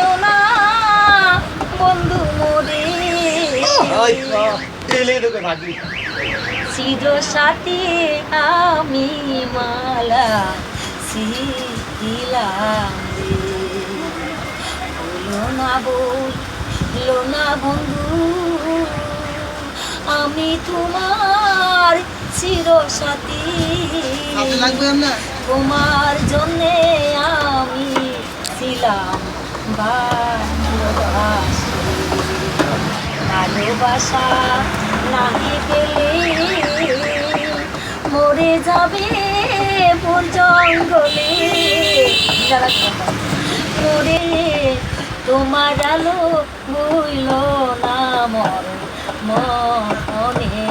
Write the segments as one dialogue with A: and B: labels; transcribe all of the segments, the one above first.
A: যেও না
B: বন্ধু সাথে আমি মালা শিখিলাম লোনা না বন্ধু আমি তোমার চির সাথী। তোমার জন্যে ভালোবাসি নাহি পেলে মরে যাবে বন জঙ্গলে মরে তোমার আলো ভুইল না মর মনে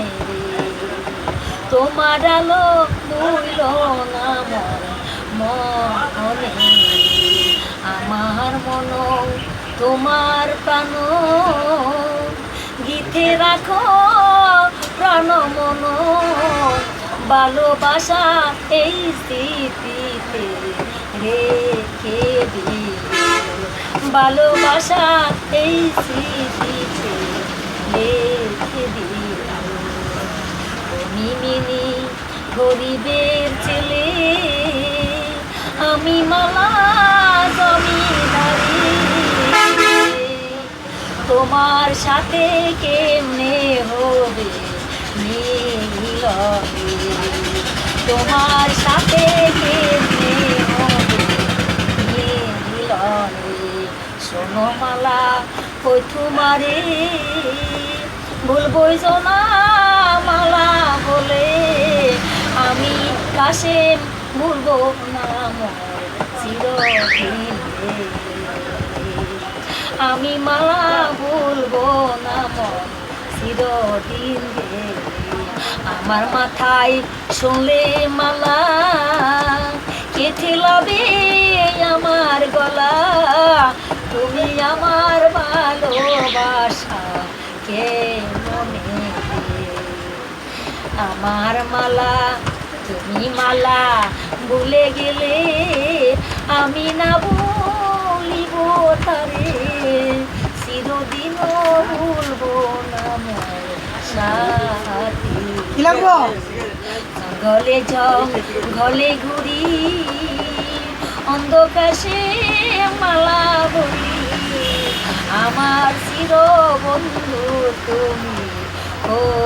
B: তোমার আলো ভুইল না মর মনে আমার মন তোমার প্রাণ। গীতে রাখো প্রাণ মন। ভালোবাসা এই স্মৃতিতে রেখে দিও। ভালোবাসা এই স্মৃতিতে রেখে দিও। মিমিনি গরিবের ছেলে, আমি মালা তোমার সাথে কেমনে হবে মিলবে তোমার সাথে কেমনে হবে মিলবে শোনো মালা কই তোমারে? ভুলবই জনা মালা বলে আমি কাছে ভুলবো না মোর চিরদিন। রে। আমি মালা ভুলবো না মন, চিরদিন আমার মাথায় শুনলে মালা, কেটে লবে আমার গলা। তুমি আমার ভালোবাসা কে মনে আমার মালা, তুমি মালা, ভুলে গেলে আমি না বলিব তারে চিরদিন ভুলবো না মোর সাথী
C: কি লাগবো
B: গলে গলে ঘুরি অন্ধকাশে মালা বলি আমার চির বন্ধু তুমি ও